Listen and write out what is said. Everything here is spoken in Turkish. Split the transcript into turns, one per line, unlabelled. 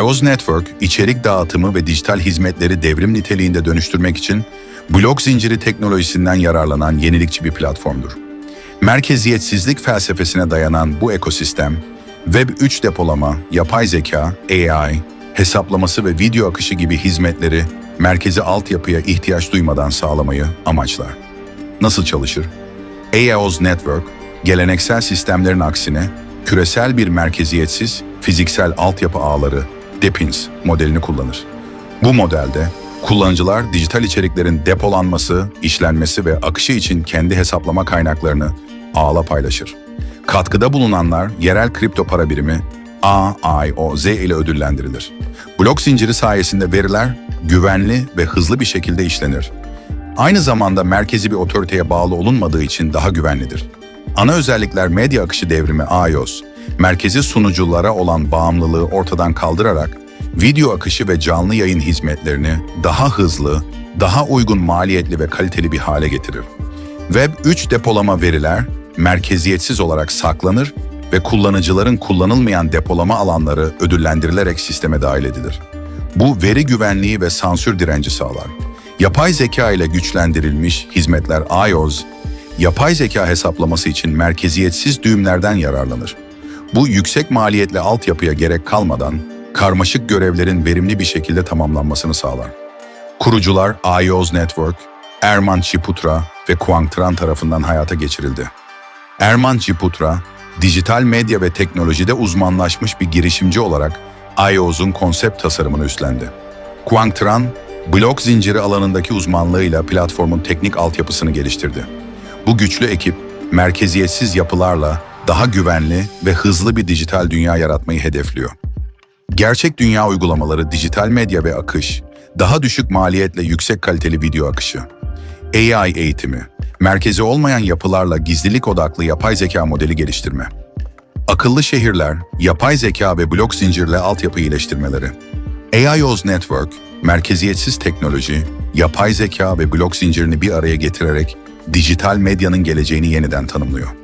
iOS Network, içerik dağıtımı ve dijital hizmetleri devrim niteliğinde dönüştürmek için blok zinciri teknolojisinden yararlanan yenilikçi bir platformdur. Merkeziyetsizlik felsefesine dayanan bu ekosistem, Web 3 depolama, yapay zeka, AI, hesaplaması ve video akışı gibi hizmetleri merkezi altyapıya ihtiyaç duymadan sağlamayı amaçlar. Nasıl çalışır? EOS Network, geleneksel sistemlerin aksine küresel bir merkeziyetsiz fiziksel altyapı ağları DEPINS modelini kullanır. Bu modelde kullanıcılar dijital içeriklerin depolanması, işlenmesi ve akışı için kendi hesaplama kaynaklarını ağla paylaşır. Katkıda bulunanlar yerel kripto para birimi AIOZ ile ödüllendirilir. Blok zinciri sayesinde veriler güvenli ve hızlı bir şekilde işlenir. Aynı zamanda merkezi bir otoriteye bağlı olunmadığı için daha güvenlidir. Ana özellikler medya akışı devrimi iOS, merkezi sunuculara olan bağımlılığı ortadan kaldırarak video akışı ve canlı yayın hizmetlerini daha hızlı, daha uygun maliyetli ve kaliteli bir hale getirir. Web 3 depolama veriler merkeziyetsiz olarak saklanır ve kullanıcıların kullanılmayan depolama alanları ödüllendirilerek sisteme dahil edilir. Bu veri güvenliği ve sansür direnci sağlar. Yapay zeka ile güçlendirilmiş hizmetler iOS, yapay zeka hesaplaması için merkeziyetsiz düğümlerden yararlanır. Bu yüksek maliyetli altyapıya gerek kalmadan karmaşık görevlerin verimli bir şekilde tamamlanmasını sağlar. Kurucular iOS Network, Erman Chiputra ve Quang Tran tarafından hayata geçirildi. Erman Chiputra, dijital medya ve teknolojide uzmanlaşmış bir girişimci olarak iOS'un konsept tasarımını üstlendi. Quang Tran, blok zinciri alanındaki uzmanlığıyla platformun teknik altyapısını geliştirdi. Bu güçlü ekip, merkeziyetsiz yapılarla daha güvenli ve hızlı bir dijital dünya yaratmayı hedefliyor. Gerçek dünya uygulamaları dijital medya ve akış, daha düşük maliyetle yüksek kaliteli video akışı. AI eğitimi, merkezi olmayan yapılarla gizlilik odaklı yapay zeka modeli geliştirme. Akıllı şehirler, yapay zeka ve blok zincirle altyapı iyileştirmeleri. AIOS Network, merkeziyetsiz teknoloji, yapay zeka ve blok zincirini bir araya getirerek dijital medyanın geleceğini yeniden tanımlıyor.